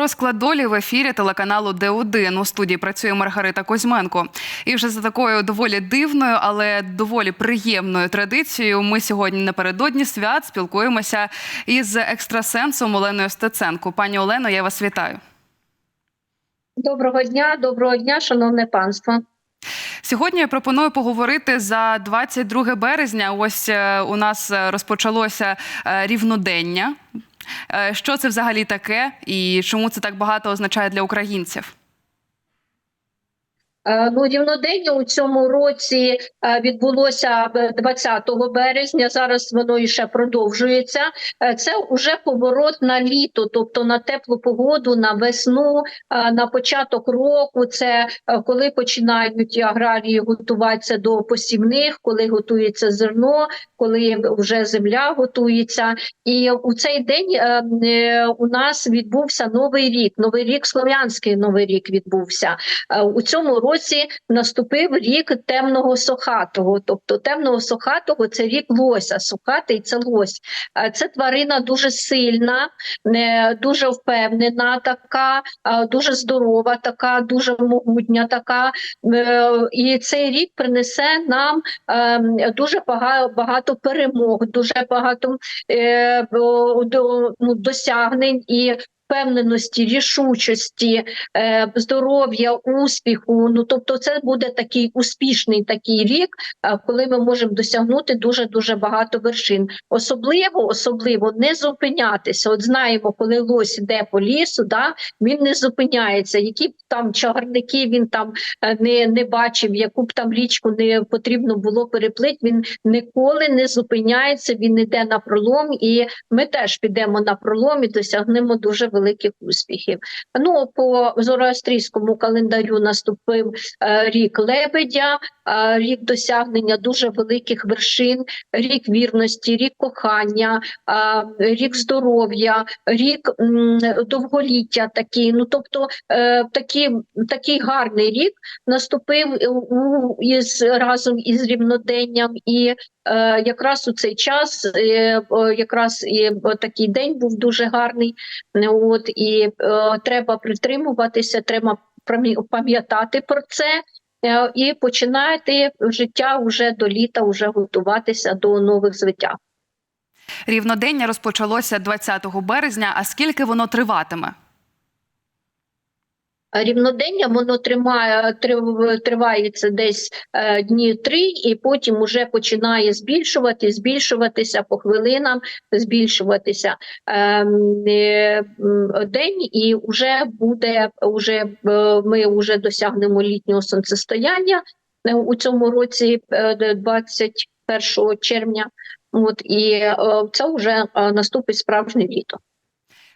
Розклад долі в ефірі телеканалу Д1. У студії працює Маргарита Козьменко. І вже за такою доволі дивною, але доволі приємною традицією. Ми сьогодні напередодні свят спілкуємося із екстрасенсом Оленою Стеценко. Пані Олено, я вас вітаю. Доброго дня, доброго дня, шановне панство. Сьогодні я пропоную поговорити за 22 березня. Ось е, у нас е, розпочалося е, рівнодення. Е, Що це взагалі таке, і чому це так багато означає для українців? Е, Ну, рівнодення у цьому році е, відбулося е, 20 березня. Зараз воно і ще продовжується. Е, Це вже поворот на літо, тобто на теплу погоду, на весну, на початок року. Це коли починають аграрії готуватися до посівних, коли готується зерно, коли вже земля готується. І у цей день у нас відбувся новий рік. Новий рік, слов'янський новий рік відбувся. У цьому році наступив рік темного сохатого. Тобто темного сохатого це рік лося. Сохатий це лось. Е, Це тварина дуже сильна, е, дуже впевнена, така, е, дуже здорова, така, дуже могутня, така. І цей рік принесе нам е, дуже багато, перемог, дуже багато ну, досягнень і. Впевненості, рішучості, е, здоров'я, успіху. Ну тобто, це буде такий успішний такий рік, е, коли ми можемо досягнути дуже дуже багато вершин. Особливо, особливо не зупинятися. От знаємо, коли лось йде по лісу, да він не зупиняється. Які б там чагарники він там е, не, не бачив, яку б там річку не потрібно було переплити. Він ніколи не зупиняється. Він йде на пролом, і ми теж підемо на пролом і досягнемо дуже великих успіхів. Ну по зороастрійському календарю наступив е, рік лебедя, рік досягнення дуже великих вершин, рік вірності, рік кохання, рік здоров'я, рік довголіття. Такий, ну тобто е, такий, такий гарний рік наступив із разом із рівноденням і. Е, якраз у цей час, е, якраз і такий день був дуже гарний. От і треба притримуватися, треба пам'ятати про це. Е, І починаєте життя вже до літа, вже готуватися до нових звиття. Рівнодення розпочалося 20 березня. А скільки воно триватиме? Рівнодення воно тримає трив- тривається десь е, дні три, і потім уже починає збільшувати, збільшуватися по хвилинам, збільшуватися ем, е, день, і вже буде уже е, ми вже досягнемо літнього сонцестояння у цьому році, е, 21 червня. От і це вже наступить справжнє літо.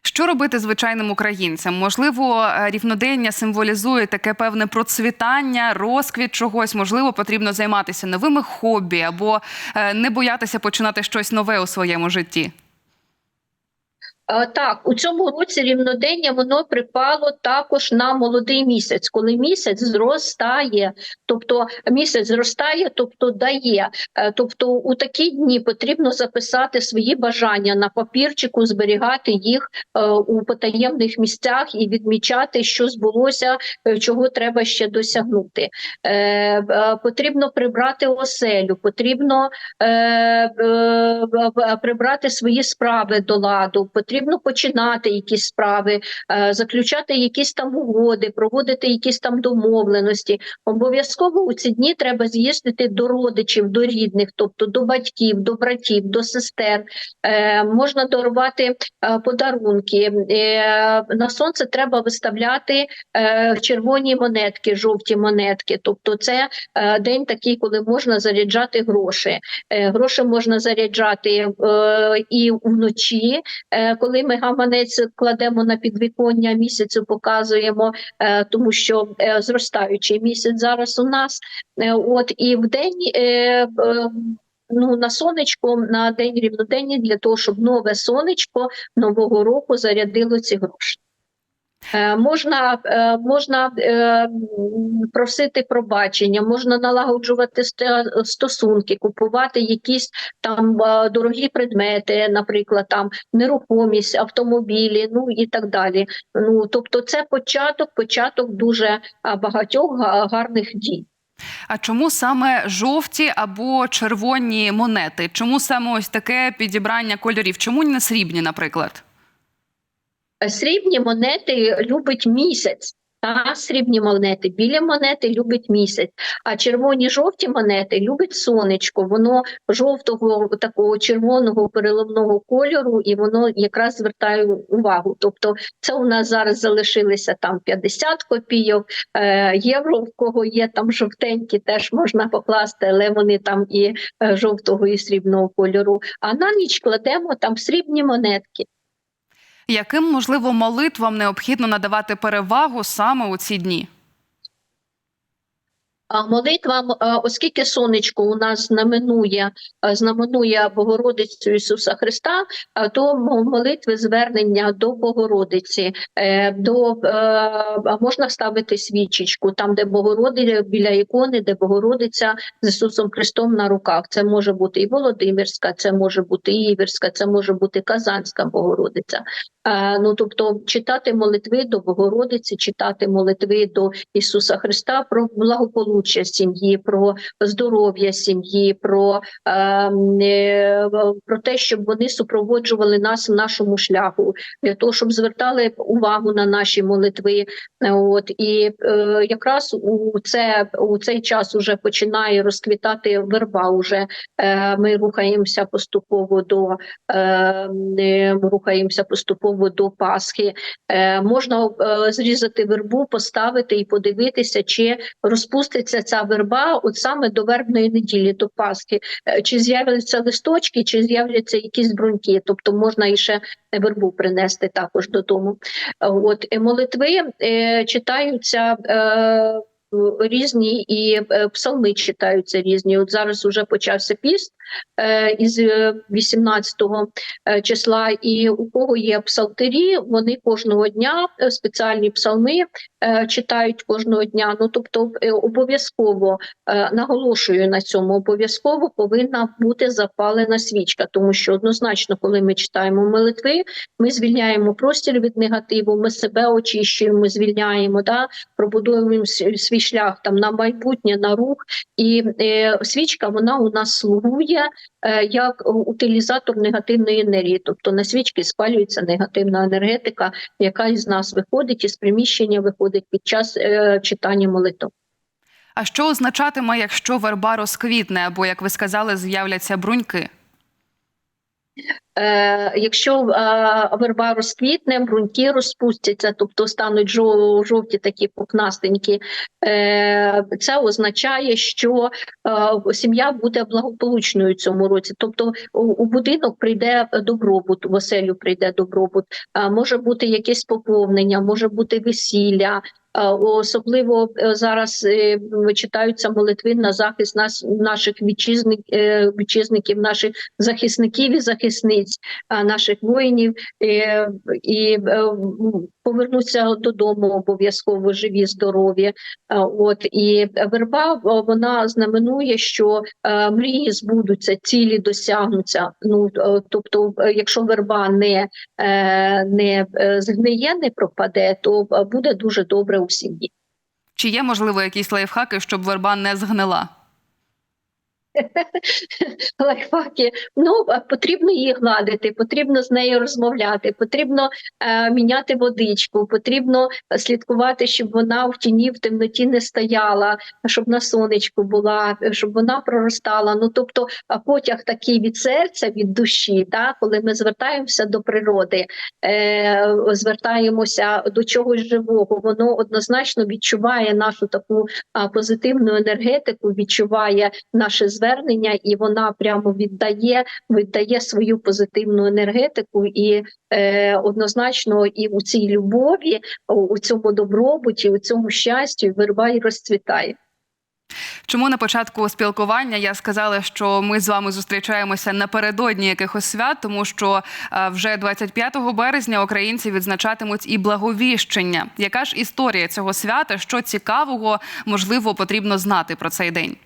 Що робити звичайним українцям? Можливо, е, рівнодення символізує таке певне процвітання, розквіт чогось. Можливо, потрібно займатися новими хобі або е, не боятися починати щось нове у своєму житті. Е, Так, у цьому році рівнодення воно припало також на молодий місяць, коли місяць зростає, тобто місяць зростає, тобто дає. Е, Тобто у такі дні потрібно записати свої бажання на папірчику, зберігати їх е, у потаємних місцях і відмічати, що збулося, чого треба ще досягнути. Потрібно прибрати оселю, потрібно прибрати свої справи до ладу. Потрібно починати якісь справи, е, заключати якісь там угоди, проводити якісь там домовленості. Обов'язково у ці дні треба з'їздити до родичів, до рідних, тобто до батьків, до братів, до сестер. Е, можна дарувати е, подарунки. На сонце треба виставляти червоні монетки, жовті монетки. Тобто, це день такий, коли можна заряджати гроші. Гроші можна заряджати і вночі, коли ми гаманець кладемо на підвіконня місяцю, показуємо, е, тому що е, зростаючий місяць зараз у нас. Е, от і в день. Ну, на сонечко на день рівнодення для того, щоб нове сонечко нового року зарядило ці гроші. Е, Можна, е, можна е, просити пробачення, можна налагоджувати ст- стосунки, купувати якісь там дорогі предмети, наприклад, там нерухомість, автомобілі, ну і так далі. Ну тобто, це початок, початок дуже багатьох га- гарних дій. А чому саме жовті або червоні монети? Чому саме ось таке підібрання кольорів? Чому не срібні, наприклад? Срібні монети любить місяць. Та срібні монети, білі монети любить місяць, а червоні жовті монети любить сонечко. Воно жовтого такого червоного переливного кольору, і воно якраз звертає увагу. Тобто, це у нас зараз залишилися там 50 копійок, е, євро, в кого є там жовтенькі, теж можна покласти, але вони там і е, жовтого, і срібного кольору. А на ніч кладемо там срібні монетки. Яким можливо молитвам необхідно надавати перевагу саме у ці дні? Молитва, е, оскільки сонечко у нас знаменує, е, знаменує Богородицю Ісуса Христа, е, то молитви звернення до Богородиці, до можна ставити свічечку там, де Богородиця біля ікони, де Богородиця з Ісусом Христом на руках. Це може бути і Володимирська, це може бути і Іверська, це може бути Казанська Богородиця. Ну тобто читати молитви до Богородиці, читати молитви до Ісуса Христа про благополуччя сім'ї, про здоров'я сім'ї, про, ем, е, про те, щоб вони супроводжували нас в нашому шляху, для того, щоб звертали увагу на наші молитви. От і е, якраз у це у цей час уже починає розквітати верба. Уже е, ми рухаємося поступово до е, е, рухаємося поступово до Пасхи. Е, можна е, зрізати вербу, поставити і подивитися, чи розпуститься ця верба от саме до вербної неділі, до Пасхи, Е, чи з'являться листочки, чи з'являться якісь бруньки. Тобто можна і ще вербу принести також додому. Е, От молитви е, читаються. Е, Різні і псалми читаються різні. От зараз вже почався піст із е, 18 е, числа, і у кого є псалтирі, вони кожного дня спеціальні псалми читають кожного дня. Ну тобто, е, обов'язково е, наголошую на цьому, обов'язково повинна бути запалена свічка, тому що однозначно, коли ми читаємо молитви, ми звільняємо простір від негативу, ми себе очищуємо, звільняємо, да, пробудовуємо свій шлях там на майбутнє, на рух. І е, свічка вона у нас слугує е, як утилізатор негативної енергії. Тобто на свічки спалюється негативна енергетика, яка із нас виходить, із приміщення виходить під час е, читання молитв. А що означатиме, якщо верба розквітне, або, як ви сказали, з'являться бруньки? Е, якщо е, верба розквітне, бруньки розпустяться, тобто стануть жов- жовті такі пухнастенькі, е, це означає, що сім'я буде благополучною цьому році. Тобто у, будинок прийде добробут, в оселю прийде добробут, може бути якесь поповнення, може бути весілля. Е, Особливо е, зараз е, читаються молитви на захист нас, наших вітчизник, вітчизників, наших захисників і захисниць, наших воїнів і повернуться додому обов'язково живі, здорові. От і верба вона знаменує, що мрії збудуться, цілі досягнуться. Ну тобто, якщо верба не, не згниє, не пропаде, то буде дуже добре у сім'ї. Чи є можливо якісь лайфхаки, щоб верба не згнила? лайфхаки. Ну потрібно її гладити, потрібно з нею розмовляти, потрібно е, міняти водичку, потрібно слідкувати, щоб вона в тіні в темноті не стояла, щоб на сонечку була, щоб вона проростала. Ну тобто, потяг такий від серця, від душі, да, коли ми звертаємося до природи, е, звертаємося до чогось живого, воно однозначно відчуває нашу таку позитивну енергетику, відчуває наше звернення, і вона прямо віддає, віддає свою позитивну енергетику, і е, однозначно і у цій любові, у цьому добробуті, у цьому щасті верба і розцвітає. Чому на початку спілкування я сказала, що ми з вами зустрічаємося напередодні якихось свят, тому що е, вже 25 березня українці відзначатимуть і благовіщення. Яка ж історія цього свята? Що цікавого можливо потрібно знати про цей день?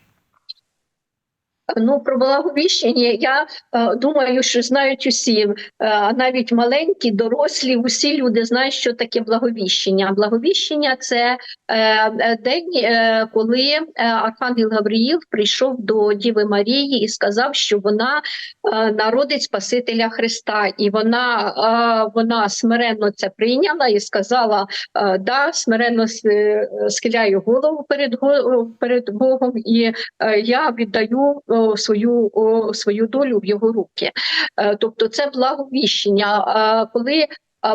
Ну, про благовіщення я е, думаю, що знають усі, е, навіть маленькі, дорослі, усі люди знають, що таке благовіщення. Благовіщення це е, е, день, е, коли е, Архангел Гавриїл прийшов до Діви Марії і сказав, що вона е, народить Спасителя Христа, і вона, е, вона смиренно це прийняла і сказала: е, да, смиренно е, схиляю голову перед, перед Богом, і е, я віддаю свою, свою долю в його руки. Е, Тобто, це благовіщення. Коли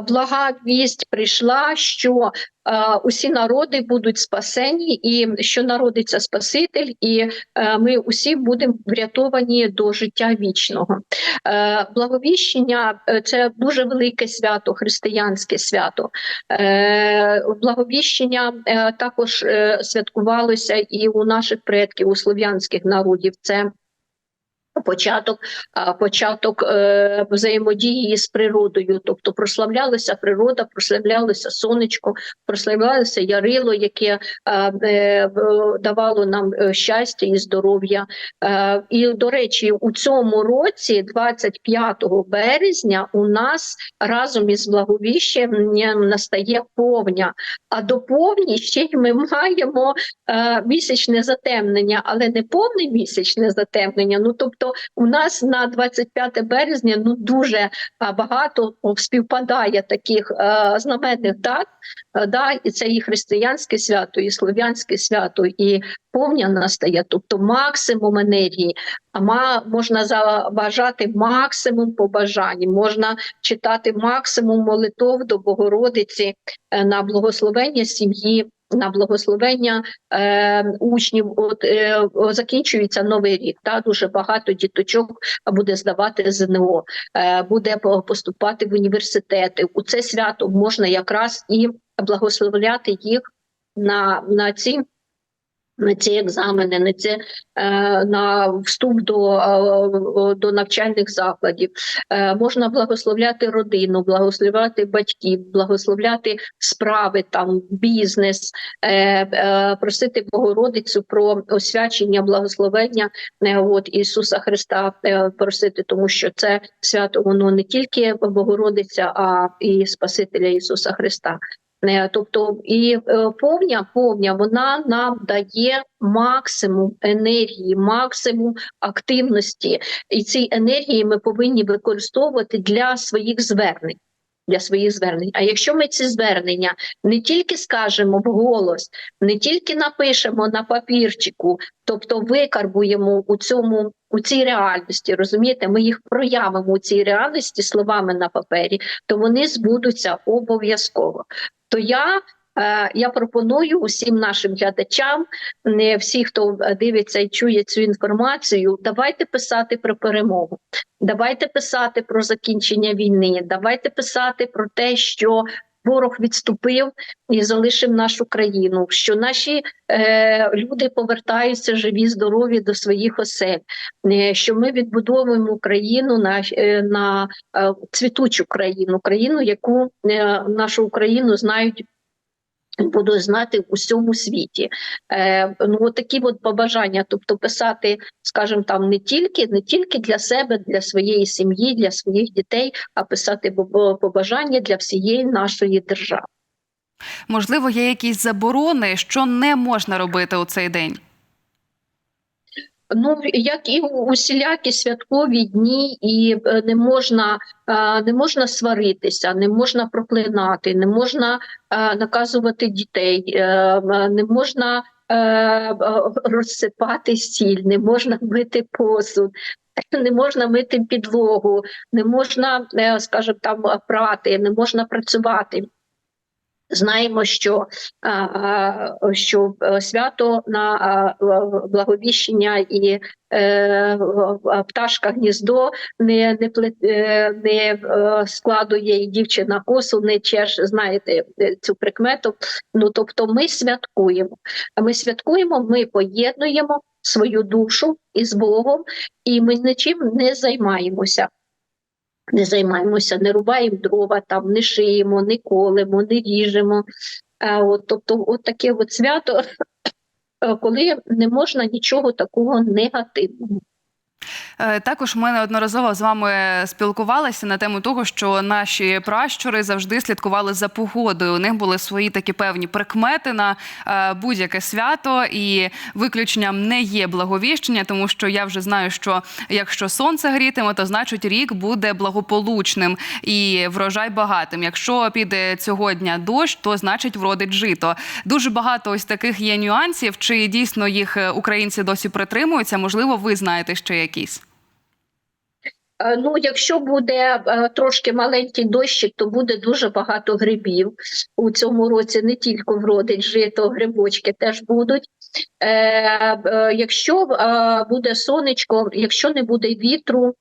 блага вість прийшла, що усі народи будуть спасені, і що народиться Спаситель, і е, ми усі будемо врятовані до життя вічного. Е, Благовіщення е, це дуже велике свято, християнське свято. Благовіщення також святкувалося і у наших предків, у слов'янських народів. Це Початок, початок е, взаємодії з природою, тобто прославлялася природа, прославлялося сонечко, прославлялося ярило, яке е, давало нам е, щастя і здоров'я. І до речі, у цьому році, 25 березня, у нас разом із благовіщенням настає повня. А до повні ще й ми маємо місячне затемнення, але не повне місячне затемнення. Ну тобто, у нас на 25 березня ну дуже багато співпадає таких е, знаменних дат. е, Да, і це і християнське свято, і слов'янське свято, і повня настає, тобто максимум енергії. А можна забажати максимум побажань, можна читати максимум молитов до Богородиці е, на благословення сім'ї, на благословення е, учнів. От е, закінчується новий рік. Та дуже багато діточок буде здавати ЗНО, е, буде поступати в університети. У це свято можна якраз і благословляти їх на, на ці. На ці екзамени, на ці е, на вступ до, е, до навчальних закладів е, можна благословляти родину, благословляти батьків, благословляти справи, там бізнес, е, просити Богородицю про освячення, благословення от Ісуса Христа просити, тому що це свято воно не тільки Богородиця, а і Спасителя Ісуса Христа. Е, Тобто і е, повня, повня вона нам дає максимум енергії, максимум активності, і ці енергії ми повинні використовувати для своїх звернень. Для своїх звернень. А якщо ми ці звернення не тільки скажемо вголос, не тільки напишемо на папірчику, тобто викарбуємо у цьому у цій реальності, розумієте, ми їх проявимо у цій реальності словами на папері, то вони збудуться обов'язково. То я, е, я пропоную усім нашим глядачам, не всі, хто е, дивиться і чує цю інформацію, давайте писати про перемогу. Давайте писати про закінчення війни. Давайте писати про те, що ворог відступив і залишив нашу країну. Що наші е, люди повертаються живі, здорові до своїх осель. е, Що ми відбудовуємо Україну на, е, на е, цвітучу країну, країну, яку е, нашу Україну знають. Буду знати в усьому світі. Е, ну, от такі от побажання, тобто писати, скажімо, там не тільки не тільки для себе, для своєї сім'ї, для своїх дітей, а писати побажання для всієї нашої держави. Можливо, є якісь заборони, що не можна робити у цей день. Ну як і усілякі святкові дні, і е, не можна е, не можна сваритися, не можна проклинати, не можна е, наказувати дітей, не можна розсипати сіль, не можна мити посуд. Не можна мити підлогу, не можна, скажімо, там прати, не можна працювати. Знаємо, що, що е, свято на благовіщення і е, пташка гніздо не, не, е, не складує і дівчина косу, не чеш, знаєте цю прикмету. Ну тобто, ми святкуємо. Ми святкуємо, ми поєднуємо свою душу із Богом, і ми нічим не займаємося. Не займаємося, не рубаємо дрова, там не шиємо, не колемо, не ріжемо. От, тобто, от таке от свято, коли не можна нічого такого негативного. Е, Також ми неодноразово з вами спілкувалися на тему того, що наші пращури завжди слідкували за погодою. У них були свої такі певні прикмети на е, будь-яке свято, і виключенням не є благовіщення, тому що я вже знаю, що якщо сонце грітиме, то значить рік буде благополучним і врожай багатим. Якщо піде цього дня дощ, то значить вродить жито. Дуже багато ось таких є нюансів. Чи дійсно їх е, українці досі притримуються? Можливо, ви знаєте ще якісь. Е, Ну, якщо буде е, трошки маленький дощик, то буде дуже багато грибів. У цьому році не тільки вродить жито, грибочки теж будуть. Е, якщо буде сонечко, якщо не буде вітру,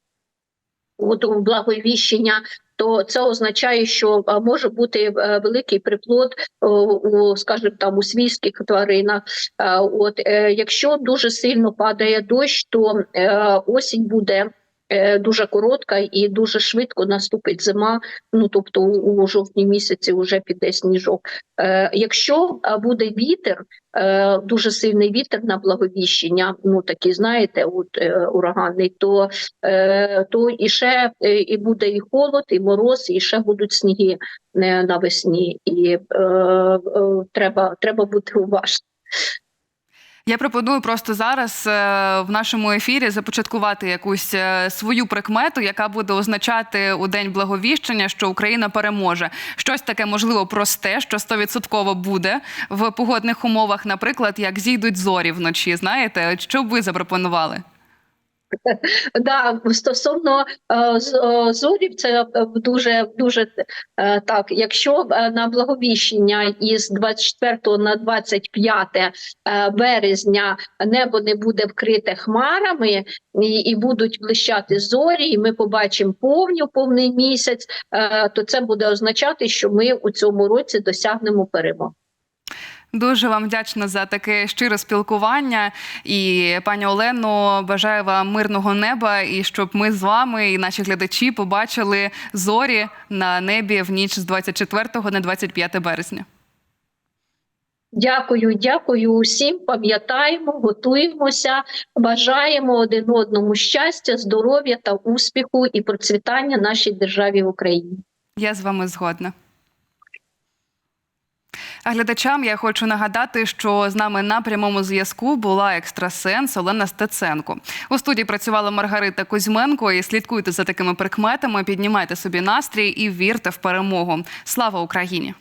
благовіщення, то це означає, що може бути е, великий приплод у, скажімо, там у свійських тваринах. Е, От е, якщо дуже сильно падає дощ, то осінь буде. Е, Дуже коротка і дуже швидко наступить зима. Ну тобто у, жовтні місяці вже піде сніжок. Е, якщо буде вітер, е, дуже сильний вітер на благовіщення, ну такий, знаєте, от ураганний, то, то і ще і буде і холод, і мороз, і ще будуть сніги навесні. І е, е, треба, треба бути уважним. Я пропоную просто зараз е, в нашому ефірі започаткувати якусь е, свою прикмету, яка буде означати у день благовіщення, що Україна переможе. Щось таке можливо просте, що стовідсотково буде в погодних умовах, наприклад, як зійдуть зорі вночі. Знаєте, що б ви запропонували? Да, стосовно е, е, зорів, це е, дуже дуже так. Якщо на благовіщення із 24 на 25 е, березня небо не буде вкрите хмарами і, і будуть блищати зорі, і ми побачимо повню повний місяць, то це буде означати, що ми у цьому році досягнемо перемоги. Дуже вам вдячна за таке щире спілкування. І пані Олено, бажаю вам мирного неба і щоб ми з вами і наші глядачі побачили зорі на небі в ніч з 24 на 25 березня. Дякую, дякую усім. Пам'ятаємо, готуємося, бажаємо один одному щастя, здоров'я та успіху і процвітання нашій державі в Україні. Я з вами згодна. Глядачам я хочу нагадати, що з нами на прямому зв'язку була екстрасенс Олена Стеценко. У студії працювала Маргарита Кузьменко. І слідкуйте за такими прикметами, піднімайте собі настрій і вірте в перемогу. Слава Україні!